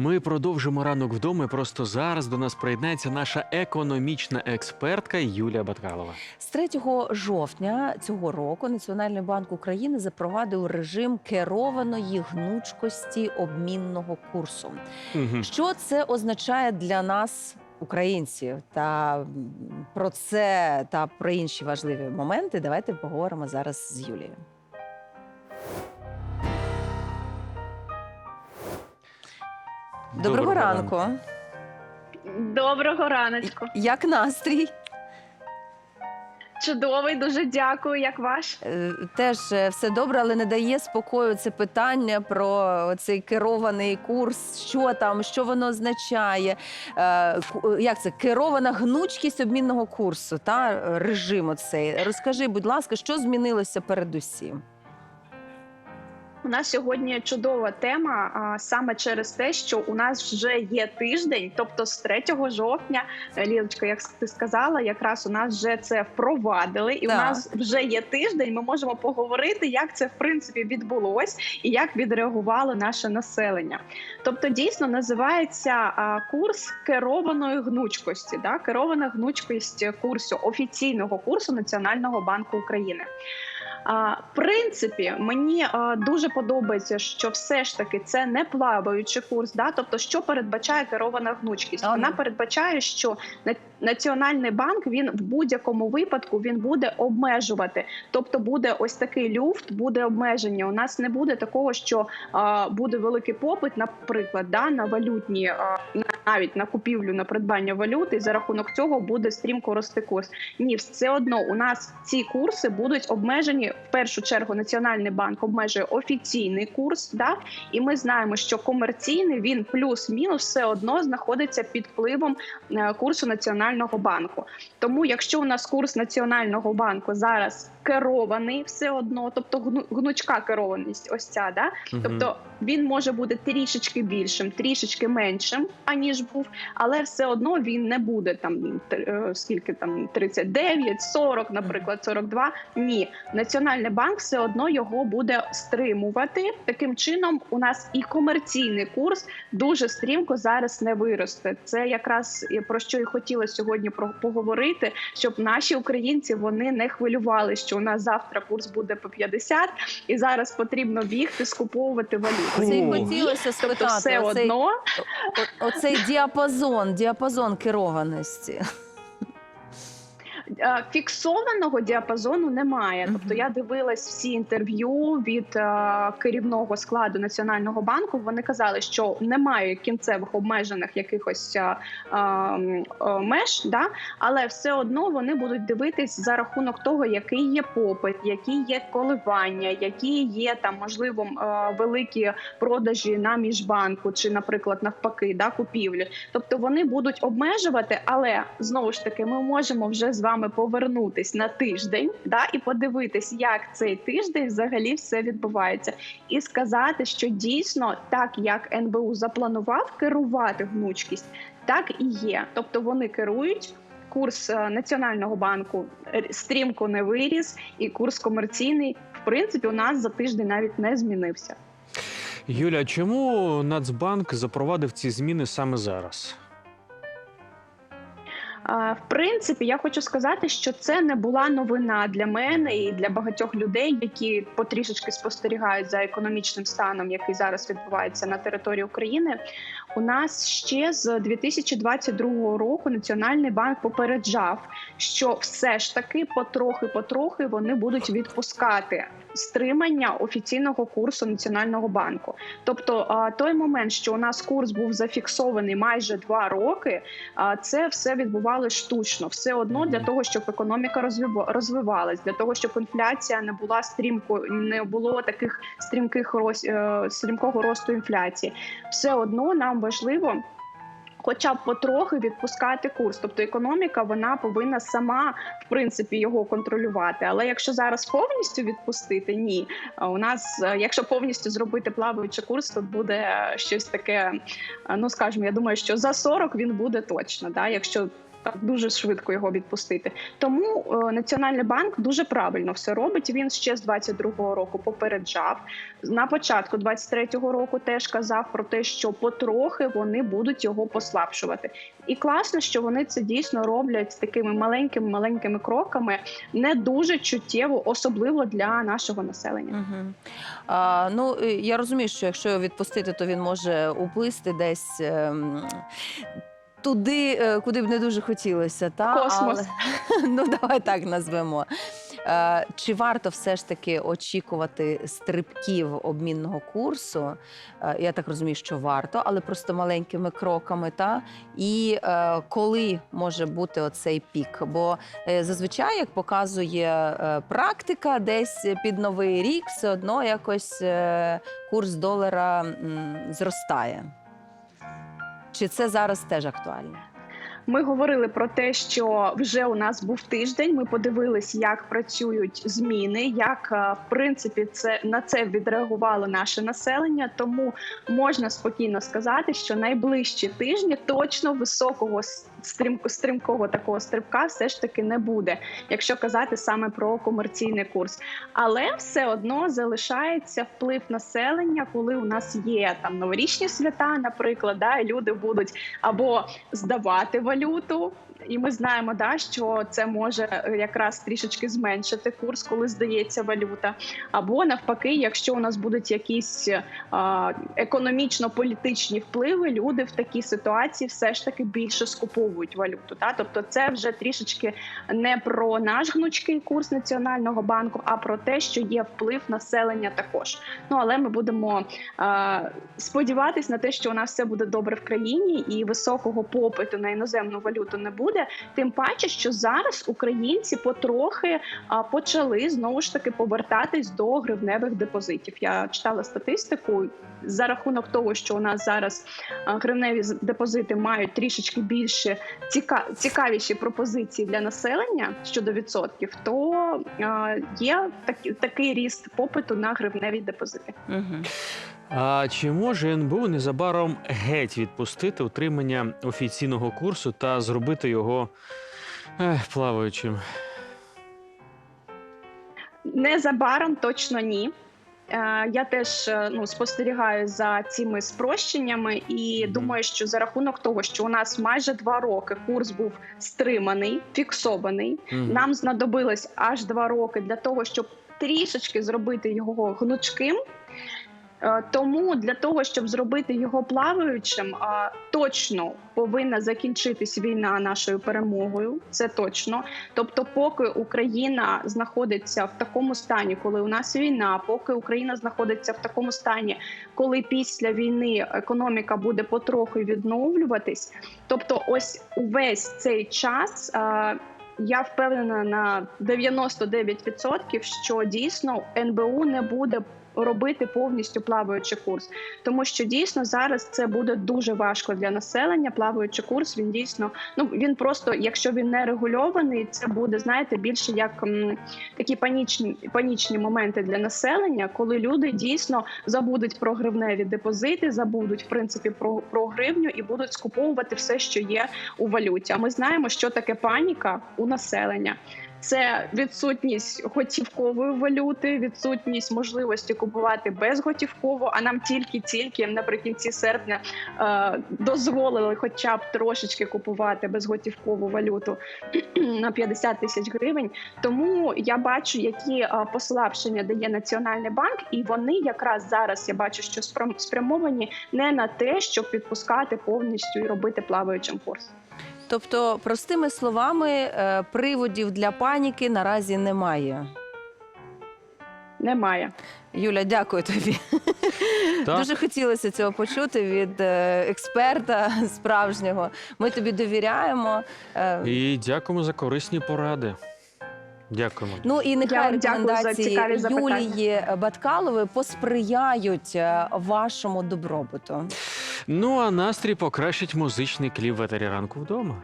Ми продовжимо ранок вдома. Просто зараз до нас приєднається наша економічна експертка Юлія Баткалова. З 3 жовтня цього року Національний банк України запровадив режим керованої гнучкості обмінного курсу. Мгм. Що це означає для нас, українців? Та про це та про інші важливі моменти давайте поговоримо зараз з Юлією. Доброго, ранку. Доброго раночку. Як настрій? Чудовий, дуже дякую. Як ваш? Е, Теж е, все добре, але не дає спокою це питання про цей керований курс. Що там, що воно означає? Е, ку- Як це керована гнучкість обмінного курсу та режиму цей. Розкажи, будь ласка, що змінилося передусім? У нас сьогодні чудова тема а, саме через те, що у нас вже є тиждень, тобто з 3 жовтня, е, Лілочка, як ти сказала, якраз у нас вже це впровадили, і Так. у нас вже є тиждень. Ми можемо поговорити, як це в принципі відбулось і як відреагувало наше населення. Тобто, дійсно називається а, курс керованої гнучкості, да? керована гнучкість курсу офіційного курсу Національного банку України. А, в принципі, мені а, дуже подобається, що все ж таки це не плаваючий курс. Да? Тобто, що передбачає керована гнучкість? Вона передбачає, що на- Національний банк він в будь-якому випадку він буде обмежувати. Тобто буде ось такий люфт, буде обмеження. У нас не буде такого, що а, буде великий попит, наприклад, да, на валютні, а, навіть на купівлю на придбання валюти. І за рахунок цього буде стрімко рости курс. Ні, все одно у нас ці курси будуть обмежені. В першу чергу Національний банк обмежує офіційний курс. Да? І ми знаємо, що комерційний він плюс-мінус все одно знаходиться під впливом е, курсу Національного банку. Тому, якщо у нас курс Національного банку зараз керований, все одно, тобто гнучка керованість, ось ця, да? Мгм. Тобто він може бути трішечки більшим, трішечки меншим, аніж був, але все одно він не буде там е, скільки там 39, 40, наприклад, 42. Ні, Національний банк все одно його буде стримувати. Таким чином, у нас і комерційний курс дуже стрімко зараз не виросте. Це якраз про що і хотіла сьогодні про поговорити, щоб наші українці вони не хвилювали, що у нас завтра курс буде по 50, і зараз потрібно бігти скуповувати валюту. Це О. хотілося спитати. Тобто, все оцей, одно о- оцей діапазон, діапазон керованості. Е, фіксованого діапазону немає. Тобто я дивилась всі інтерв'ю від е, керівного складу національного банку. Вони казали, що немає кінцевих обмежених якихось е, е, е, меж, да? але все одно вони будуть дивитись за рахунок того, який є попит, які є коливання, які є там можливо е, великі продажі на міжбанку, чи, наприклад, навпаки, да, купівлі. Тобто вони будуть обмежувати, але знову ж таки ми можемо вже з вами повернутись на тиждень, да, і подивитись, як цей тиждень взагалі все відбувається, і сказати, що дійсно так як НБУ запланував керувати гнучкість, так і є. Тобто вони керують. Курс е, Національного банку е, стрімко не виріс, і курс комерційний, в принципі, у нас за тиждень навіть не змінився. Юля, чому Нацбанк запровадив ці зміни саме зараз? В принципі, я хочу сказати, що це не була новина для мене і для багатьох людей, які потрішечки спостерігають за економічним станом, який зараз відбувається на території України. У нас ще з 2022 року Національний банк попереджав, що все ж таки потрохи-потрохи вони будуть відпускати стримання офіційного курсу Національного банку. Тобто, той момент, що у нас курс був зафіксований майже два роки, це все відбувалося штучно. Все одно для того, щоб економіка розвива- розвивалась, для того, щоб інфляція не була стрімко, не було таких стрімких е, стрімкого росту інфляції. Все одно нам важливо. Хоча б потрохи відпускати курс, тобто економіка вона повинна сама в принципі його контролювати. Але якщо зараз повністю відпустити, ні. У нас, е, якщо повністю зробити плаваючий курс, то буде е, щось таке. е, Ну скажімо, я думаю, що за 40 він буде точно. Да? Якщо так дуже швидко його відпустити. Тому е, Національний банк дуже правильно все робить. Він ще з 22-го року попереджав. На початку 23-го року теж казав про те, що потрохи вони будуть його послабшувати. І класно, що вони це дійсно роблять такими маленькими маленькими кроками, не дуже чуттєво, особливо для нашого населення. Угу. А, ну, я розумію, що якщо його відпустити, то він може уплисти десь. Туди, е, куди б не дуже хотілося, та Космос. Але, ну давай так назвемо. Е, Чи варто все ж таки очікувати стрибків обмінного курсу? Е, Я так розумію, що варто, але просто маленькими кроками. Та і коли може бути оцей пік? Бо зазвичай, як показує практика, десь під новий рік все одно якось курс долара зростає. Чи це зараз теж актуально? Ми говорили про те, що вже у нас був тиждень. Ми подивилися, як працюють зміни, як е, в принципі це на це відреагувало наше населення. Тому можна спокійно сказати, що найближчі тижні точно високого стрімко стрімкого такого стрибка все ж таки не буде, якщо казати саме про комерційний курс. Але все одно залишається вплив населення, коли у нас є там новорічні свята, наприклад, да, і люди будуть або здавати валюту. І ми знаємо, да, що це може е, якраз трішечки зменшити курс, коли здається валюта. Або навпаки, якщо у нас будуть якісь е, економічно-політичні впливи, люди в такій ситуації все ж таки більше скуповують валюту. Та? Тобто, це вже трішечки не про наш гнучкий курс національного банку, а про те, що є вплив населення також. Ну але ми будемо е, сподіватись на те, що у нас все буде добре в країні, і високого попиту на іноземну валюту не буде. Тим паче, що зараз українці потрохи а, почали знову ж таки повертатись до гривневих депозитів. Я читала статистику за рахунок того, що у нас зараз гривневі депозити мають трішечки більше ціка... цікавіші пропозиції для населення щодо відсотків, то а, є такі- такий ріст попиту на гривневі депозити. Угу. А чи може НБУ незабаром геть відпустити утримання офіційного курсу та зробити його ех, плаваючим? Незабаром точно ні. Е, Я теж е, ну, спостерігаю за цими спрощеннями і думаю, що за рахунок того, що у нас майже два роки курс був стриманий, фіксований, Мгм. нам знадобилось аж два роки для того, щоб трішечки зробити його гнучким. Е, Тому для того, щоб зробити його плаваючим, точно повинна закінчитись війна нашою перемогою. Це точно. Тобто, поки Україна знаходиться в такому стані, коли у нас війна, поки Україна знаходиться в такому стані, коли після війни економіка буде потроху відновлюватись, тобто, ось увесь цей час. я впевнена на 99%, що дійсно НБУ не буде робити повністю плаваючий курс, тому що дійсно зараз це буде дуже важко для населення. Плаваючий курс він дійсно ну він просто, якщо він не регульований, це буде знаєте більше як м, такі панічні панічні моменти для населення, коли люди дійсно забудуть про гривневі депозити, забудуть в принципі про, про гривню і будуть скуповувати все, що є у валюті. А ми знаємо, що таке паніка у населення. Це відсутність готівкової валюти, відсутність можливості купувати безготівково. А нам тільки-тільки наприкінці серпня е, дозволили, хоча б трошечки купувати безготівкову валюту на 50 тисяч гривень. Тому я бачу, які е, послабшення дає Національний банк, і вони якраз зараз я бачу, що спрям- спрямовані не на те, щоб відпускати повністю і робити плаваючим курс. Тобто, простими словами, е, приводів для паніки наразі немає. Немає. Юля, дякую тобі. Так. Дуже хотілося цього почути від е, експерта справжнього. Ми тобі довіряємо. Е, І дякуємо за корисні поради. Дякуємо. Ну і Я нехай за рекомендації. Юлії Баткалової посприяють вашому добробуту. Ну а настрій покращить музичний кліп ветері ранку вдома.